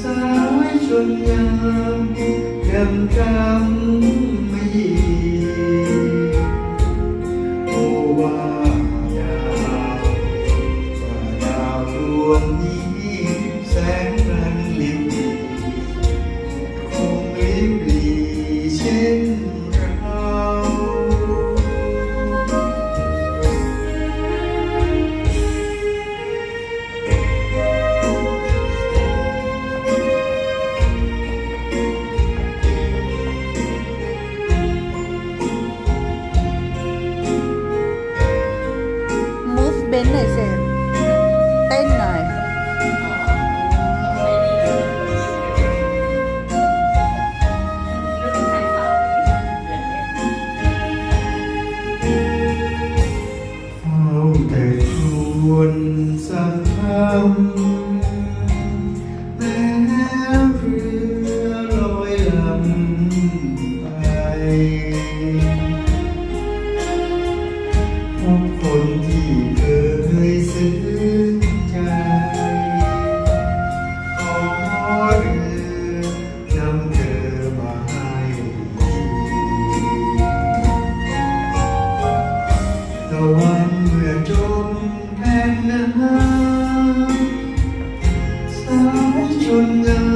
สาวจนยามกำกำไม่้นหน่อยเสพเต้นหน่อยเฝ้าแต่ชวนสักคำะวันเมื่อจมแผ่นน้ำสายชนเงา